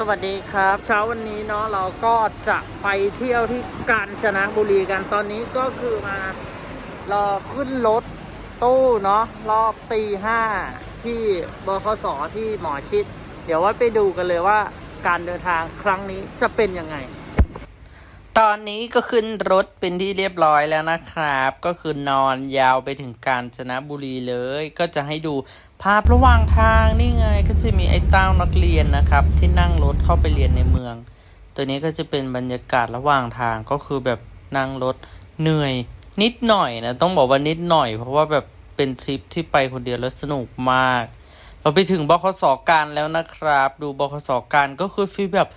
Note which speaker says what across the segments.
Speaker 1: สวัสดีครับ เช้าวันนี้เนาะเราก็จะไปเที่ยวที่กาญจนบุรีกันตอนนี้ก็คือมารอขึ้นรถตู้เนาะรอบตีห้าที่บคสที่หมอชิด เดี๋ยวว่าไปดูกันเลยว่าการเดินทางครั้งนี้จะเป็นยังไง ตอนนี้ก็ขึ้นรถเป็นที่เรียบร้อยแล้วนะครับ ก็คือนอนยาวไปถึงกาญจนบุรีเลย ก็จะให้ดูภาพระหว่างทางนี่ไง ก็จะมีไอ้เต้านักเรียนนะครับ ที่นั่งรถเข้าไปเรียนในเมือง ตัวนี้ก็จะเป็นบรรยากาศระหว่างทางก็คือแบบนั่งรถเหนื่อย นิดหน่อยนะต้องบอกว่านิดหน่อย เพราะว่าแบบเป็นทริปที่ไปคนเดียวแล้วสนุกมาก เราไปถึงบคสการแล้วนะครับ ดูบคสการก็คือฟีลแบบ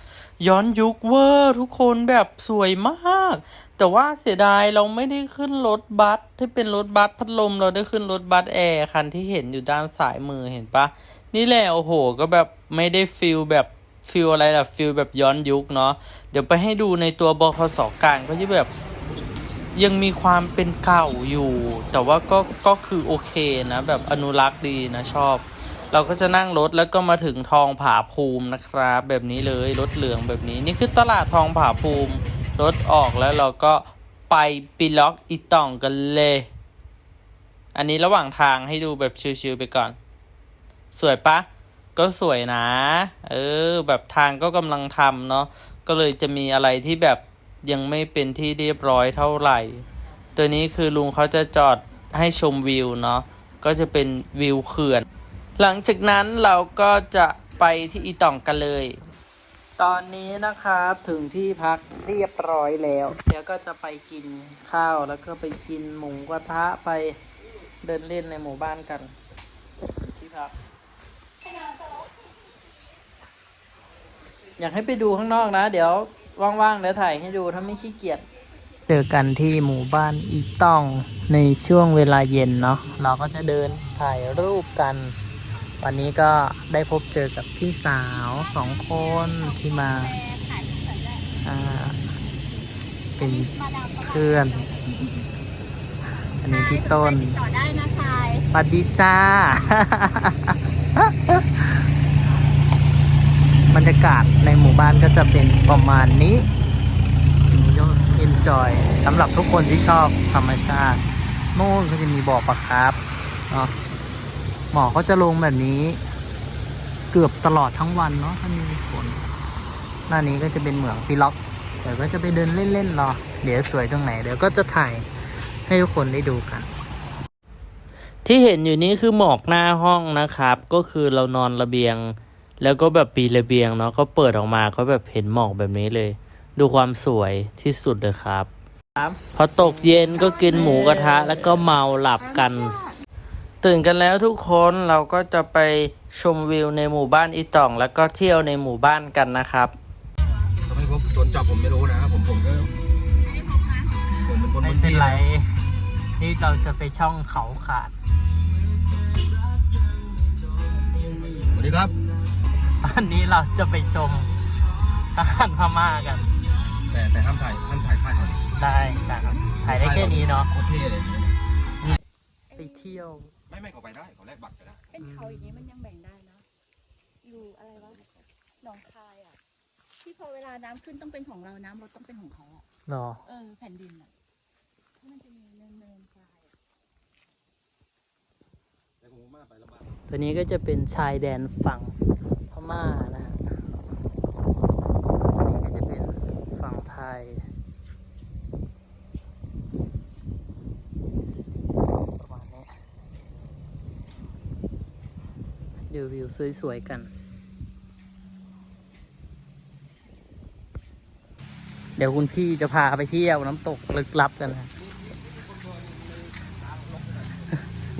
Speaker 1: ย้อนยุคเวอร์ทุกคนแบบสวยมาก แต่ว่าเสียดายเราไม่ได้ขึ้นรถบัสที่เป็นรถบัสพัดลมเราได้ขึ้นรถบัสแอร์คันที่เห็นอยู่ด้านซ้ายมือเห็นปะนี่แหละโอ้โห ก็แบบไม่ได้ฟิลแบบฟิลอะไรล่ะฟิลแบบย้อนยุคเนาะเดี๋ยวไปให้ดูในตัวบคสการก็จะแบบยังมีความเป็นเก่าอยู่ แต่ว่าก็ก็คือโอเคนะ แบบอนุรักษ์ดีนะชอบ เราก็จะนั่งรถแล้วก็มาถึงทองผาภูมินะครับ แบบนี้เลยรถเหลืองแบบนี้นี่คือตลาดทองผาภูมิรถออกแล้วเราก็ไปปีล็อกอีต่องกันเลย อันนี้ระหว่างทางให้ดูแบบชิวๆไปก่อน สวยปะก็สวยนะ เออ แบบทางก็กำลังทำเนาะก็เลยจะมีอะไรที่แบบยังไม่เป็นที่เรียบร้อยเท่าไหร่ ตัวนี้คือลุงเขาจะจอดให้ชมวิวเนาะก็จะเป็นวิวเขื่อน หลังจากนั้นเราก็จะไปที่อีต่องกันเลย ตอนนี้นะครับถึงที่พักเรียบร้อยแล้ว เดี๋ยวก็จะไปกินข้าวแล้วก็ไปกินหมูกระทะไปเดินเล่นในหมู่บ้านกัน ที่พัก อยากให้ไปดูข้างนอกนะ เดี๋ยวว่างๆเดี๋ยวถ่ายให้ดูถ้าไม่ขี้เกียจเจอกันที่หมู่บ้านอีต้องในช่วงเวลาเย็นเนาะเราก็จะเดินถ่ายรูปกัน วันนี้ก็ได้พบเจอกับพี่สาวสองคนที่มาอ่าเป็นเพื่อน อันนี้พี่ต้น
Speaker 2: ต่อได้นะชาย
Speaker 1: สวัสดีจ้า บรรยากาศในหมู่บ้านก็จะเป็นประมาณนี้ก็เอนจอยสำหรับทุกคนที่ชอบธรรมชาติ โน่นก็จะมีบ่อปลาคาร์ฟเนาะ หมอกก็จะลงแบบนี้ เกือบตลอดทั้งวันเนาะถ้ามีฝน หน้านี้ก็จะเป็นเหมืองฟิล็อกเดี๋ยวก็จะไปเดินเล่นๆรอ เดี๋ยวสวยตรงไหน เดี๋ยวก็จะถ่ายให้ทุกคนได้ดูกัน ที่เห็นอยู่นี้คือหมอกหน้าห้องนะครับ ก็คือเรานอนระเบียง แล้วก็แบบปีนระเบียงเนาะก็เปิดออกมาก็แบบเห็นหมอกแบบนี้เลย ดูความสวยที่สุดเลยครับ พอตกเย็นก็กินหมูกระทะแล้วก็เมาหลับกัน ตื่นกันแล้วทุกคนเราก็จะไปชมวิวในหมู่บ้านอีต่อง แล้วก็เที่ยวในหมู่บ้านกันนะครับ
Speaker 3: ทำให้ผมโดนจับผมไม่รู้นะผมผมก็ผมเป็นคน
Speaker 1: ไม่เป็นไรที่เราจะไปช่องเขาขาด
Speaker 3: สวัสดีครับ
Speaker 1: ตอนนี้เราจะไปชมทหารพม่ากัน
Speaker 3: แต่แต่ห้ามถ่ายห้ามถ่ายท่าเขาดิ
Speaker 1: ได้ครับถ่ายได้แค่นี้เนาะ
Speaker 3: โคตรเท่เลย
Speaker 1: ไปเที่ยว
Speaker 3: ไม่ไม่เขาไปได้เขาแลกบัตรไปได้
Speaker 2: เป็นเขาอย่างนี้มันยังแบ่งได้นะอยู่อะไรวะหนองคายอะ ที่พอเวลาน้ำขึ้นต้องเป็นของเราน้ำลดต้องเป็นของเขาอะ
Speaker 1: หรอ
Speaker 2: เออแผ่นดินอะที่มันจะมีเนินเนินๆทรายอะ
Speaker 3: แต่ผมมาไปลำบาก
Speaker 1: ตัวนี้ก็จะเป็นชายแดนฝั่งพม่านะฮะอันนี้ก็จะเป็นฝั่งไทย ประมาณนี้ ดูวิวสวย ๆ กัน เดี๋ยวคุณพี่จะพาไปเที่ยวน้ำตกลึกลับกันนะ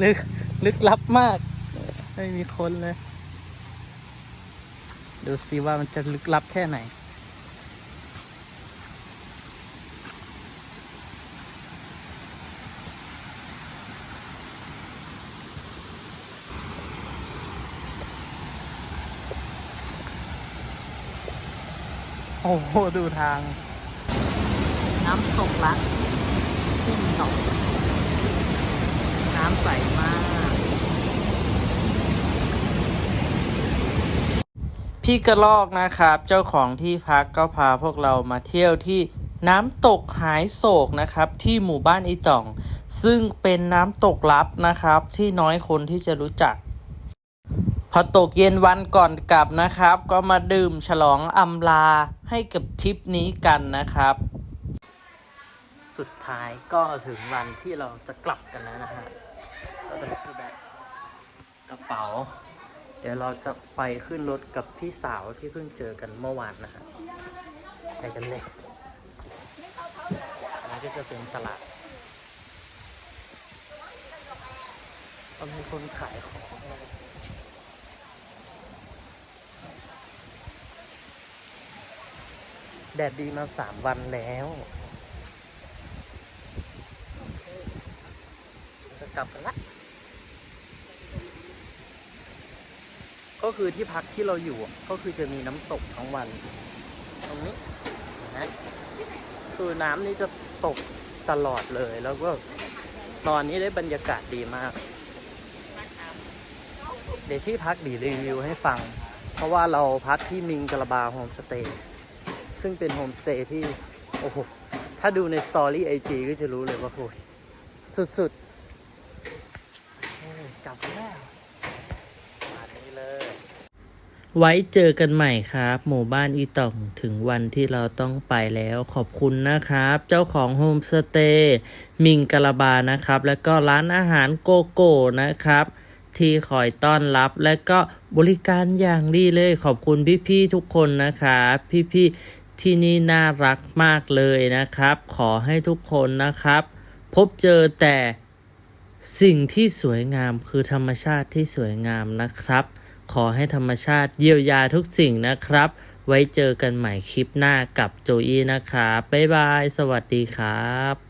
Speaker 1: ลึกลึกลับมาก ไม่มีคนเลย ดูสิว่ามันจะลึกลับแค่ไหน โอ้โห ดูทาง น้ำตกละขึ้นสองน้ำใสมากที่กระลอกนะครับ เจ้าของที่พักก็พาพวกเรามาเที่ยวที่น้ำตกหายโศกนะครับ ที่หมู่บ้านอีจ่อง ซึ่งเป็นน้ำตกลับนะครับ ที่น้อยคนที่จะรู้จัก พอตกเย็นวันก่อนกลับนะครับ ก็มาดื่มฉลองอำลาให้กับทริปนี้กันนะครับ สุดท้ายก็ถึงวันที่เราจะกลับกันแล้วนะฮะก็จะคือแบบกระเป๋า เดี๋ยวเราจะไปขึ้นรถกับพี่สาวที่เพิ่งเจอกันเมื่อวานนะฮะไปกันเลยอันนี้ก็จะเป็นตลาดก็มีคนขายของเลย แดดดีมาสามวันแล้ว จะกลับกันละ ก็คือที่พักที่เราอยู่ก็คือจะมีน้ำตกทั้งวัน ตรงนี้นะคือน้ำนี่จะตกตลอดเลยแล้วก็ตอนนี้ได้บรรยากาศดีมาก เดี๋ยวที่พักดีรีวิวให้ฟัง เพราะว่าเราพักที่มิงกะบาโฮมสเตย์ ซึ่งเป็นโฮมสเตย์ที่ โอ้โห ถ้าดูในสตอรี่ไอจีก็จะรู้เลยว่าโหสุดๆกลับแล้วมานี้เลย ไว้เจอกันใหม่ครับ หมู่บ้านอีต่องถึงวันที่เราต้องไปแล้วขอบคุณนะครับ เจ้าของโฮมสเตย์มิงกะลาบานะครับ แล้วก็ร้านอาหารโกโก้นะครับที่คอยต้อนรับและก็บริการอย่างดีเลยขอบคุณพี่ๆทุกคนนะครับพี่ๆ ที่นี่น่ารักมากเลยนะครับ ขอให้ทุกคนนะครับ พบเจอแต่สิ่งที่สวยงามคือธรรมชาติที่สวยงามนะครับ ขอให้ธรรมชาติเยียวยาทุกสิ่งนะครับ ไว้เจอกันใหม่คลิปหน้ากับโจอี้นะครับ บ๊ายบาย สวัสดีครับ